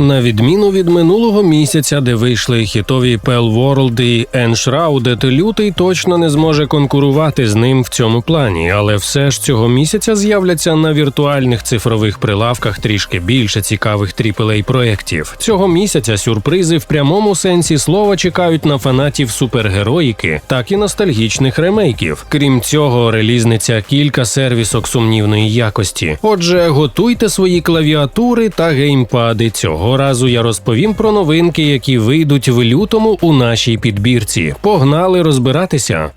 На відміну від минулого місяця, де вийшли хітові Pell World і Enshrouded, лютий точно не зможе конкурувати з ним в цьому плані, але все ж цього місяця з'являться на віртуальних цифрових прилавках трішки більше цікавих aaa проєктів. Цього місяця сюрпризи в прямому сенсі слова чекають на фанатів супергероїки, так і ностальгічних ремейків. Крім цього, релізниця кілька сервісок сумнівної якості. Отже, готуйте свої клавіатури та геймпади цього. Цього разу я розповім про новинки, які вийдуть в лютому у нашій підбірці. Погнали розбиратися.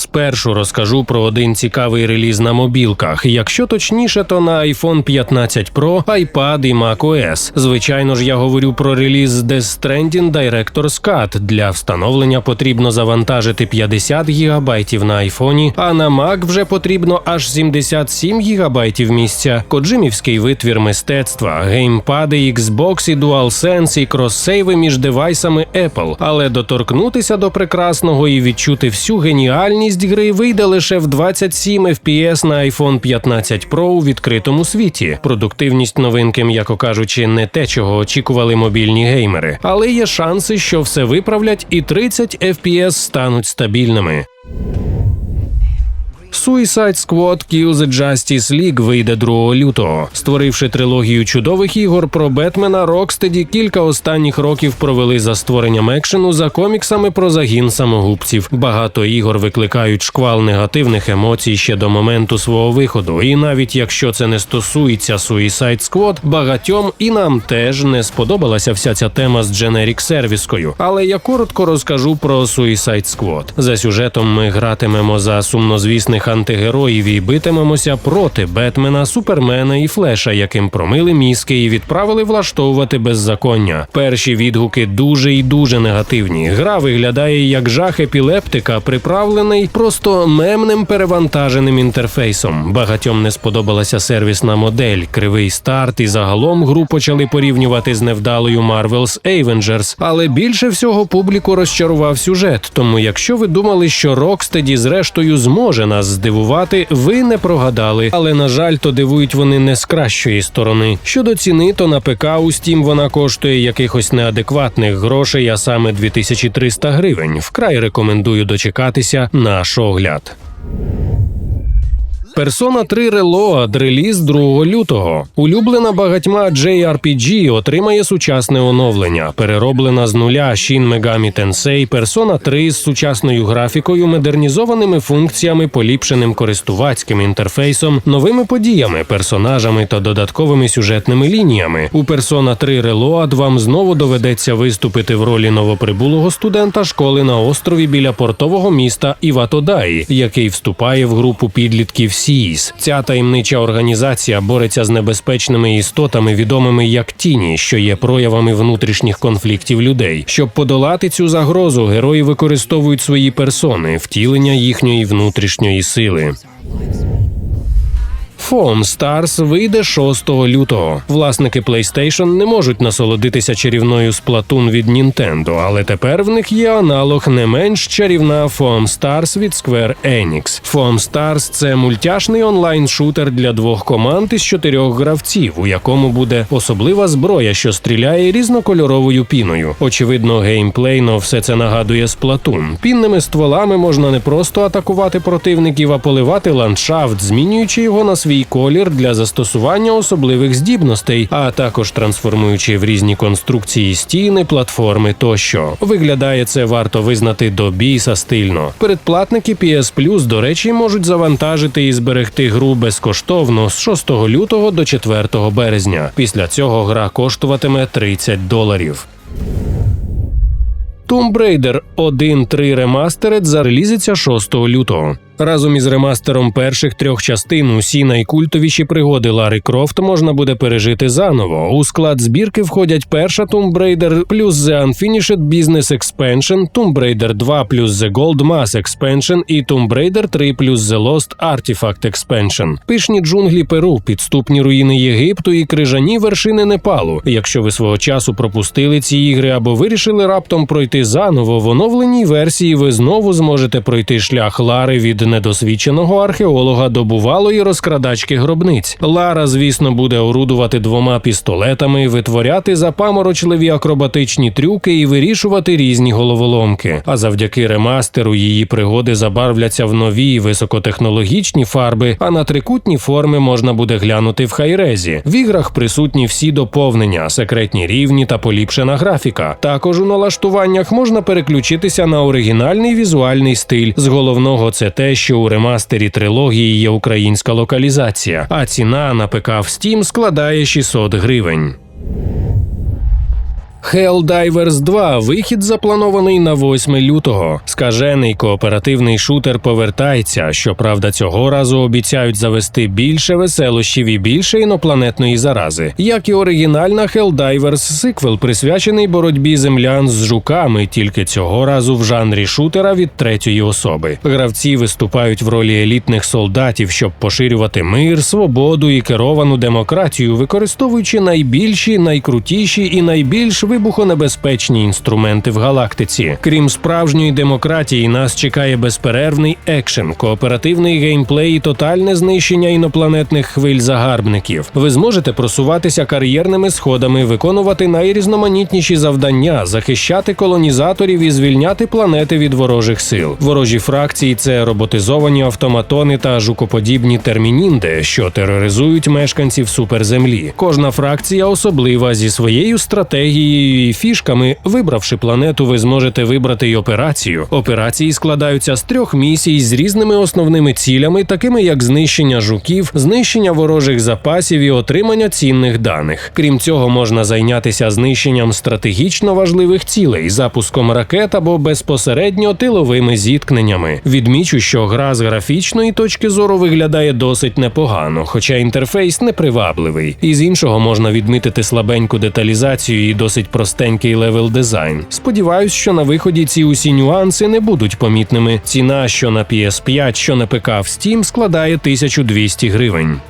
Спершу розкажу про один цікавий реліз на мобілках. Якщо точніше, то на iPhone 15 Pro, iPad і macOS. Звичайно ж, я говорю про реліз Death Stranding Director's Cut. Для встановлення потрібно завантажити 50 ГБ на айфоні, а на Mac вже потрібно аж 77 ГБ місця. Коджимівський витвір мистецтва, геймпади Xbox і DualSense і кроссейви між девайсами Apple. Але доторкнутися до прекрасного і відчути всю геніальність Швидкість гри вийде лише в 27 FPS на iPhone 15 Pro у відкритому світі. Продуктивність новинки, м'яко кажучи, не те, чого очікували мобільні геймери, але є шанси, що все виправлять, і 30 FPS стануть стабільними. Suicide Squad Kill the Justice League вийде 2 лютого. Створивши трилогію чудових ігор про Бетмена, Рокстеді кілька останніх років провели за створенням екшену за коміксами про загін самогубців. Багато ігор викликають шквал негативних емоцій ще до моменту свого виходу. І навіть якщо це не стосується Suicide Squad, багатьом і нам теж не сподобалася вся ця тема з дженерік сервіскою. Але я коротко розкажу про Suicide Squad. За сюжетом ми гратимемо за сумнозвісних антигероїв і битимемося проти Бетмена, Супермена і Флеша, яким промили мізки і відправили влаштовувати беззаконня. Перші відгуки дуже і дуже негативні. Гра виглядає як жах епілептика, приправлений просто мемним перевантаженим інтерфейсом. Багатьом не сподобалася сервісна модель, кривий старт, і загалом гру почали порівнювати з невдалою Marvel's Avengers. Але більше всього публіку розчарував сюжет. Тому, якщо ви думали, що Rocksteady зрештою зможе нас здивувати, ви не прогадали, але на жаль, то дивують вони не з кращої сторони. Щодо ціни, то на ПК у Steam вона коштує якихось неадекватних грошей, а саме 2300 гривень. Вкрай рекомендую дочекатися наш огляд. Персона 3 Reload реліз 2 лютого. Улюблена багатьма JRPG отримає сучасне оновлення. Перероблена з нуля Shin Megami Tensei Persona 3 з сучасною графікою, модернізованими функціями, поліпшеним користувацьким інтерфейсом, новими подіями, персонажами та додатковими сюжетними лініями. У Persona 3 Reload вам знову доведеться виступити в ролі новоприбулого студента школи на острові біля портового міста Іватодаї, який вступає в групу підлітків. Сіїс. Ця таємнича організація бореться з небезпечними істотами, відомими як тіні, що є проявами внутрішніх конфліктів людей. Щоб подолати цю загрозу, герої використовують свої персони, втілення їхньої внутрішньої сили. Foam Stars вийде 6 лютого. Власники PlayStation не можуть насолодитися чарівною Splatoon від Nintendo, але тепер в них є аналог не менш чарівна Foam Stars від Square Enix. Foam Stars – це мультяшний онлайн-шутер для двох команд із чотирьох гравців, у якому буде особлива зброя, що стріляє різнокольоровою піною. Очевидно, геймплейно все це нагадує Splatoon. Пінними стволами можна не просто атакувати противників, а поливати ландшафт, змінюючи його на свій свій колір для застосування особливих здібностей, а також трансформуючи в різні конструкції стіни, платформи тощо. Виглядає це варто визнати до біса стильно. Передплатники PS Plus, до речі, можуть завантажити і зберегти гру безкоштовно з 6 лютого до 4 березня. Після цього гра коштуватиме 30 доларів. Tomb Raider 1.3 Remastered зарелізиться 6 лютого. Разом із ремастером перших трьох частин усі найкультовіші пригоди Лари Крофт можна буде пережити заново. У склад збірки входять перша Tomb Raider плюс The Unfinished Business Expansion, Tomb Raider 2 плюс The Gold Mass Expansion і Tomb Raider 3 плюс The Lost Artifact Expansion. Пишні джунглі Перу, підступні руїни Єгипту і крижані вершини Непалу. Якщо ви свого часу пропустили ці ігри або вирішили раптом пройти заново в оновленій версії, ви знову зможете пройти шлях Лари від недосвідченого археолога до бувалої розкрадачки гробниць. Лара, звісно, буде орудувати двома пістолетами, витворяти запаморочливі акробатичні трюки і вирішувати різні головоломки. А завдяки ремастеру її пригоди забарвляться в нові високотехнологічні фарби, а на трикутні форми можна буде глянути в хайрезі. В іграх присутні всі доповнення, секретні рівні та поліпшена графіка. Також у налаштуваннях можна переключитися на оригінальний візуальний стиль. З головного це те, що у ремастері трилогії є українська локалізація, а ціна на ПК в Steam складає 600 гривень. Helldivers 2 вихід запланований на 8 лютого. Скажений кооперативний шутер повертається. Щоправда, цього разу обіцяють завести більше веселощів і більше інопланетної зарази, як і оригінальна Helldivers сиквел, присвячений боротьбі землян з жуками, тільки цього разу в жанрі шутера від третьої особи. Гравці виступають в ролі елітних солдатів, щоб поширювати мир, свободу і керовану демократію, використовуючи найбільші, найкрутіші і найбільш вибухонебезпечні інструменти в галактиці. Крім справжньої демократії, нас чекає безперервний екшен, кооперативний геймплей і тотальне знищення інопланетних хвиль загарбників. Ви зможете просуватися кар'єрними сходами, виконувати найрізноманітніші завдання, захищати колонізаторів і звільняти планети від ворожих сил. Ворожі фракції це роботизовані автоматони та жукоподібні термінінди, що тероризують мешканців суперземлі. Кожна фракція особлива зі своєю стратегією і фішками. Вибравши планету, ви зможете вибрати й операцію. Операції складаються з трьох місій з різними основними цілями, такими як знищення жуків, знищення ворожих запасів і отримання цінних даних. Крім цього, можна зайнятися знищенням стратегічно важливих цілей, запуском ракет або безпосередньо тиловими зіткненнями. Відмічу, що гра з графічної точки зору виглядає досить непогано, хоча інтерфейс непривабливий. І з іншого можна відмітити слабеньку деталізацію і досить простенький левел дизайн. Сподіваюсь, що на виході ці усі нюанси не будуть помітними. Ціна, що на PS5, що на ПК в Steam, складає 1200 гривень.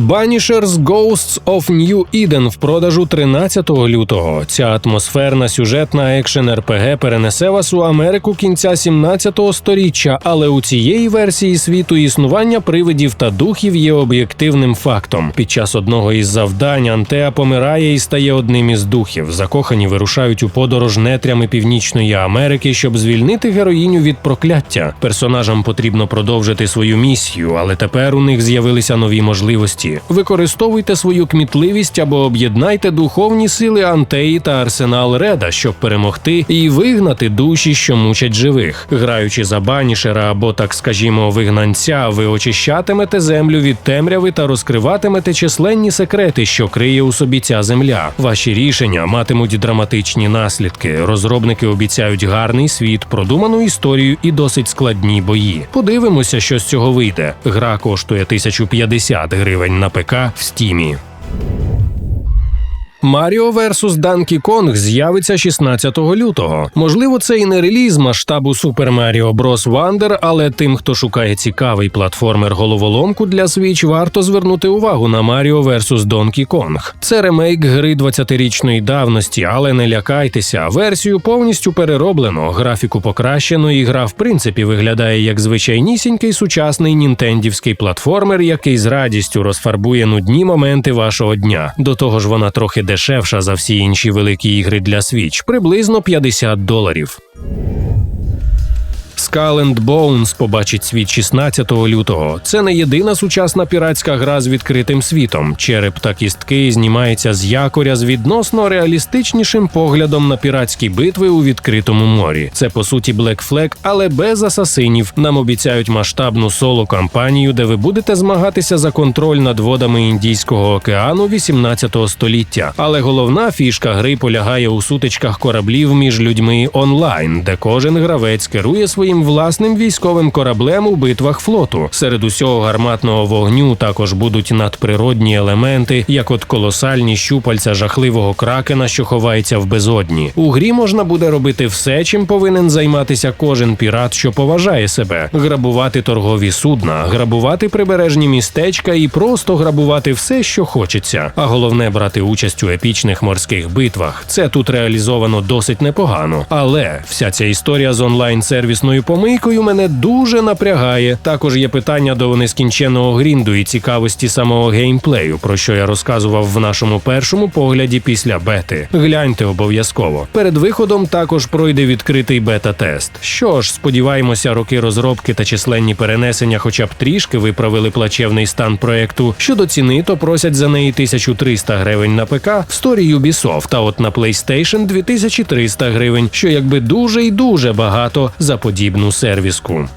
Banishers Ghosts of New Eden в продажу 13 лютого. Ця атмосферна сюжетна екшен РПГ перенесе вас у Америку кінця 17 століття, але у цієї версії світу існування привидів та духів є об'єктивним фактом. Під час одного із завдань Антеа помирає і стає одним із духів. Закохані вирушають у подорож нетрями Північної Америки, щоб звільнити героїню від прокляття. Персонажам потрібно продовжити свою місію, але тепер у них з'явилися нові можливості. Використовуйте свою кмітливість або об'єднайте духовні сили Антеї та арсенал Реда, щоб перемогти і вигнати душі, що мучать живих. Граючи за банішера або, так скажімо, вигнанця, ви очищатимете землю від темряви та розкриватимете численні секрети, що криє у собі ця земля. Ваші рішення матимуть драматичні наслідки. Розробники обіцяють гарний світ, продуману історію і досить складні бої. Подивимося, що з цього вийде. Гра коштує 1050 гривень на ПК в стімі. Маріо vs. Donkey Kong з'явиться 16 лютого. Можливо, це і не реліз масштабу Super Mario Bros. Wonder, але тим, хто шукає цікавий платформер головоломку для Switch, варто звернути увагу на Mario vs. Donkey Kong. Це ремейк гри 20-річної давності, але не лякайтеся. Версію повністю перероблено, графіку покращено, і гра в принципі виглядає як звичайнісінький сучасний нінтендівський платформер, який з радістю розфарбує нудні моменти вашого дня. До того ж, вона трохи дешевша за всі інші великі ігри для Switch, приблизно 50 доларів. Skull and Bones побачить світ 16 лютого. Це не єдина сучасна піратська гра з відкритим світом. Череп та кістки знімається з якоря з відносно реалістичнішим поглядом на піратські битви у відкритому морі. Це по суті Black Flag, але без асасинів. Нам обіцяють масштабну соло кампанію, де ви будете змагатися за контроль над водами Індійського океану 18 століття. Але головна фішка гри полягає у сутичках кораблів між людьми онлайн, де кожен гравець керує своїм власним військовим кораблем у битвах флоту. Серед усього гарматного вогню також будуть надприродні елементи, як от колосальні щупальця жахливого кракена, що ховається в безодні. У грі можна буде робити все, чим повинен займатися кожен пірат, що поважає себе: грабувати торгові судна, грабувати прибережні містечка і просто грабувати все, що хочеться. А головне брати участь у епічних морських битвах. Це тут реалізовано досить непогано, але вся ця історія з онлайн сервісною помийкою мене дуже напрягає. Також є питання до нескінченного грінду і цікавості самого геймплею, про що я розказував в нашому першому погляді після бети. Гляньте обов'язково. Перед виходом також пройде відкритий бета-тест. Що ж, сподіваємося, роки розробки та численні перенесення, хоча б трішки виправили плачевний стан проекту. Щодо ціни, то просять за неї 1300 гривень на ПК в сторі Ubisoft, а от на PlayStation 2300 гривень, що якби дуже і дуже багато за подібну сервіску.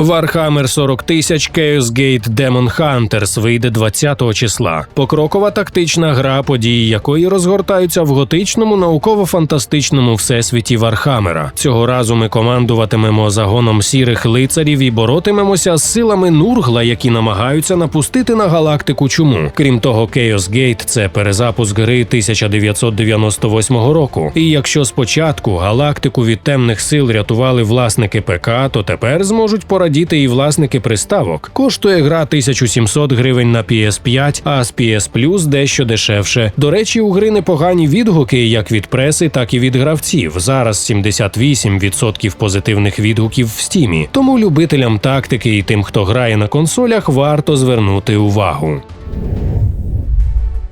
Warhammer 40 тисяч Chaos Gate Demon Hunters вийде 20-го числа. Покрокова тактична гра, події якої розгортаються в готичному науково-фантастичному всесвіті Вархамера. Цього разу ми командуватимемо загоном сірих лицарів і боротимемося з силами Нургла, які намагаються напустити на галактику чуму. Крім того, Chaos Gate – це перезапуск гри 1998 року. І якщо спочатку галактику від темних сил рятували власники ПК, то тепер зможуть порадіти і власники приставок. Коштує гра 1700 гривень на PS5, а з PS Plus дещо дешевше. До речі, у гри непогані відгуки як від преси, так і від гравців. Зараз 78% позитивних відгуків в стімі. Тому любителям тактики і тим, хто грає на консолях, варто звернути увагу.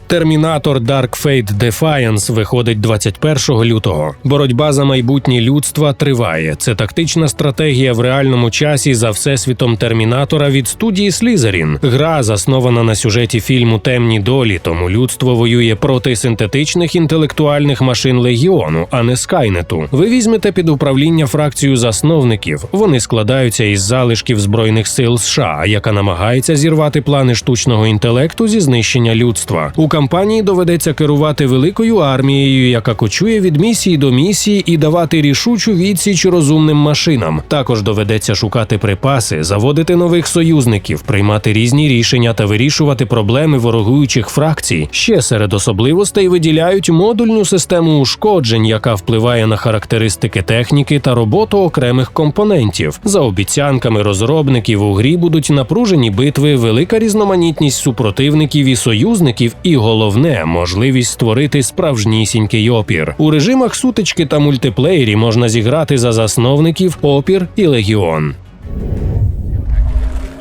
Термінатор Dark Fate Defiance виходить 21 лютого. Боротьба за майбутнє людства триває. Це тактична стратегія в реальному часі за всесвітом Термінатора від студії Slytherin. Гра заснована на сюжеті фільму Темні долі, тому людство воює проти синтетичних інтелектуальних машин легіону, а не Скайнету. Ви візьмете під управління фракцію засновників. Вони складаються із залишків збройних сил США, яка намагається зірвати плани штучного інтелекту зі знищення людства. У кампанії доведеться керувати великою армією, яка кочує від місії до місії і давати рішучу відсіч розумним машинам. Також доведеться шукати припаси, заводити нових союзників, приймати різні рішення та вирішувати проблеми ворогуючих фракцій. Ще серед особливостей виділяють модульну систему ушкоджень, яка впливає на характеристики техніки та роботу окремих компонентів. За обіцянками розробників у грі будуть напружені битви, велика різноманітність супротивників і союзників, і головне можливість створити справжнісінький опір. У режимах сутички та мультиплеєрі можна зіграти за засновників, опір і легіон.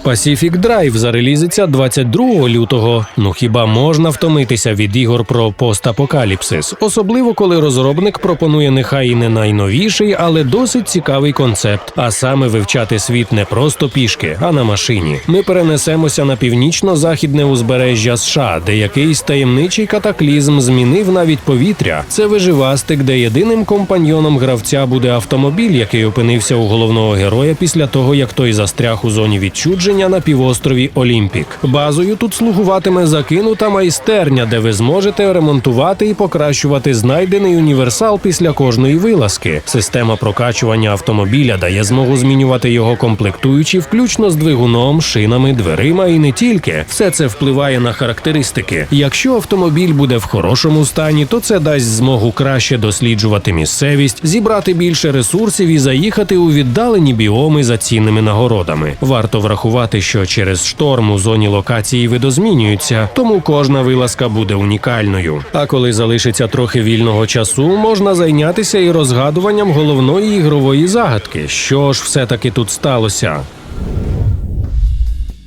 Pacific Drive зарелізиться 22 лютого. Ну хіба можна втомитися від ігор про постапокаліпсис, особливо коли розробник пропонує нехай і не найновіший, але досить цікавий концепт, а саме вивчати світ не просто пішки, а на машині. Ми перенесемося на північно-західне узбережжя США, де якийсь таємничий катаклізм змінив навіть повітря. Це виживастик, де єдиним компаньйоном гравця буде автомобіль, який опинився у головного героя після того, як той застряг у зоні відчудження на півострові Олімпік. Базою тут слугуватиме закинута майстерня, де ви зможете ремонтувати і покращувати знайдений універсал після кожної вилазки. Система прокачування автомобіля дає змогу змінювати його комплектуючі, включно з двигуном, шинами, дверима і не тільки. Все це впливає на характеристики. Якщо автомобіль буде в хорошому стані, то це дасть змогу краще досліджувати місцевість, зібрати більше ресурсів і заїхати у віддалені біоми за цінними нагородами. Варто врахувати, що через шторм у зоні локації видозмінюються, тому кожна вилазка буде унікальною. А коли залишиться трохи вільного часу, можна зайнятися і розгадуванням головної ігрової загадки, що ж все таки тут сталося.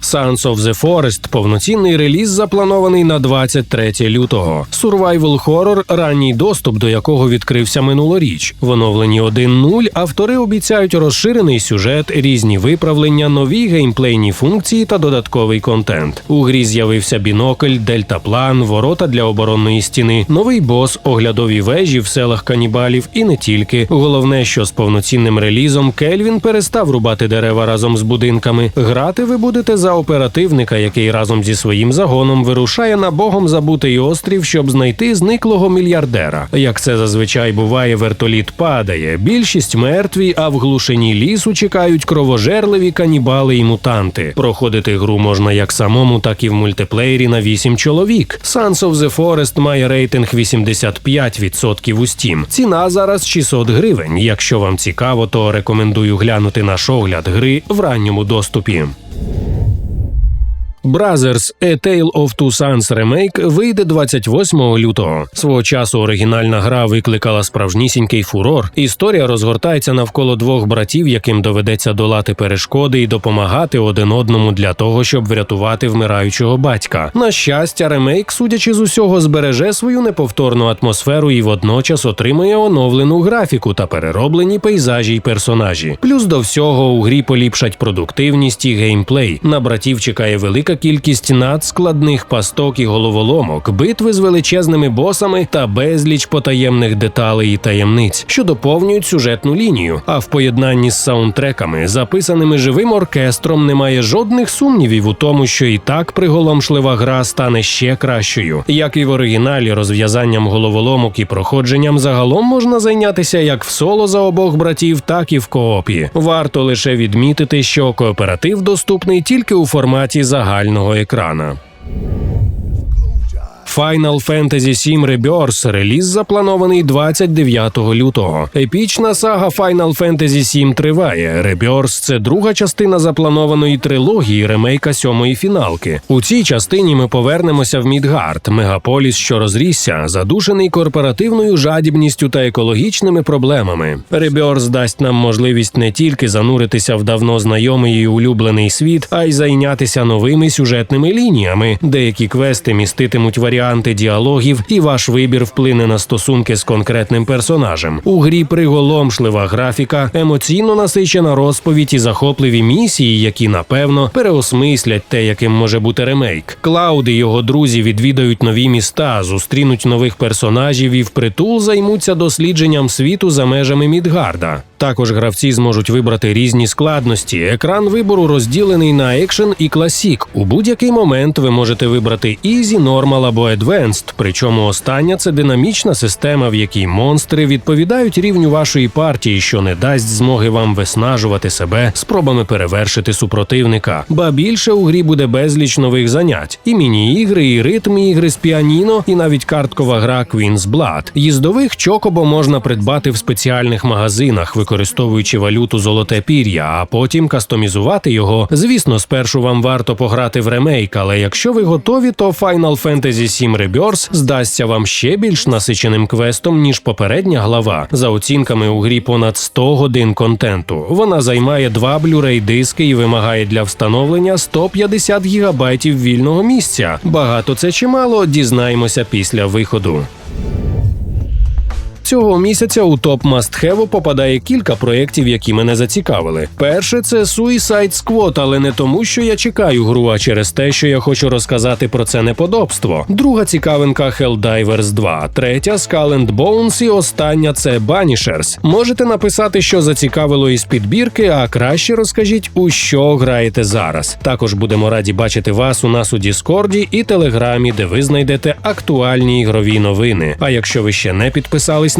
Sons of the Forest – повноцінний реліз запланований на 23 лютого. Survival Horror – ранній доступ до якого відкрився минулоріч. В оновленні 1.0 автори обіцяють розширений сюжет, різні виправлення, нові геймплейні функції та додатковий контент. У грі з'явився бінокль, дельтаплан, ворота для оборонної стіни, новий бос, оглядові вежі в селах канібалів і не тільки. Головне, що з повноцінним релізом Кельвін перестав рубати дерева разом з будинками. Грати ви будете за оперативника, який разом зі своїм загоном вирушає на богом забутий острів, щоб знайти зниклого мільярдера. Як це зазвичай буває, вертоліт падає. Більшість мертві, а в глушині лісу чекають кровожерливі канібали і мутанти. Проходити гру можна як самому, так і в мультиплеєрі на 8 чоловік. Sons of the Forest має рейтинг 85% у Steam. Ціна зараз 600 гривень. Якщо вам цікаво, то рекомендую глянути наш огляд гри в ранньому доступі. Brothers A Tale of Two Sons Remake вийде 28 лютого. Свого часу оригінальна гра викликала справжнісінький фурор. Історія розгортається навколо двох братів, яким доведеться долати перешкоди і допомагати один одному для того, щоб врятувати вмираючого батька. На щастя, ремейк, судячи з усього, збереже свою неповторну атмосферу і водночас отримує оновлену графіку та перероблені пейзажі й персонажі. Плюс до всього у грі поліпшать продуктивність і геймплей. На братів чекає велика кількість надскладних пасток і головоломок, битви з величезними босами та безліч потаємних деталей і таємниць, що доповнюють сюжетну лінію. А в поєднанні з саундтреками, записаними живим оркестром, немає жодних сумнівів у тому, що і так приголомшлива гра стане ще кращою. Як і в оригіналі, розв'язанням головоломок і проходженням загалом можна зайнятися як в соло за обох братів, так і в коопі. Варто лише відмітити, що кооператив доступний тільки у форматі загального екрана. Final Fantasy VII Rebirth реліз запланований 29 лютого. Епічна сага Final Fantasy VII триває. Rebirth – це друга частина запланованої трилогії ремейка сьомої фіналки. У цій частині ми повернемося в Мідгард, мегаполіс, що розрісся, задушений корпоративною жадібністю та екологічними проблемами. Rebirth дасть нам можливість не тільки зануритися в давно знайомий і улюблений світ, а й зайнятися новими сюжетними лініями. Деякі квести міститимуть варіанти діалогів, і ваш вибір вплине на стосунки з конкретним персонажем. У грі приголомшлива графіка, емоційно насичена розповідь і захопливі місії, які напевно переосмислять те, яким може бути ремейк. Клауд і його друзі відвідають нові міста, зустрінуть нових персонажів і впритул займуться дослідженням світу за межами Мідгарда. Також гравці зможуть вибрати різні складності. Екран вибору розділений на екшен і класік. У будь-який момент ви можете вибрати Easy, Normal або Advanced, Причому остання це динамічна система, в якій монстри відповідають рівню вашої партії, що не дасть змоги вам виснажувати себе спробами перевершити супротивника. Ба більше у грі буде безліч нових занять: і міні-ігри, і ритм ігри з піаніно, і навіть карткова гра Queen's Blood. Їздових чокобо можна придбати в спеціальних магазинах, використовуючи валюту золоте пір'я, а потім кастомізувати його. Звісно, спершу вам варто пограти в ремейк, але якщо ви готові, то Final Fantasy VII Rebirth здасться вам ще більш насиченим квестом, ніж попередня глава. За оцінками у грі понад 100 годин контенту. Вона займає два Blu-ray диски і вимагає для встановлення 150 гігабайтів вільного місця. Багато це чи мало, дізнаємося після виходу. Цього місяця у топ мастхеву попадає кілька проєктів, які мене зацікавили. Перше це Suicide Squad, але не тому, що я чекаю гру, а через те, що я хочу розказати про це неподобство. Друга цікавинка Helldivers 2, третя Skull and Bones і остання це Banishers. Можете написати, що зацікавило із підбірки, а краще розкажіть, у що граєте зараз. Також будемо раді бачити вас у нас у Діскорді і Телеграмі, де ви знайдете актуальні ігрові новини. А якщо ви ще не підписались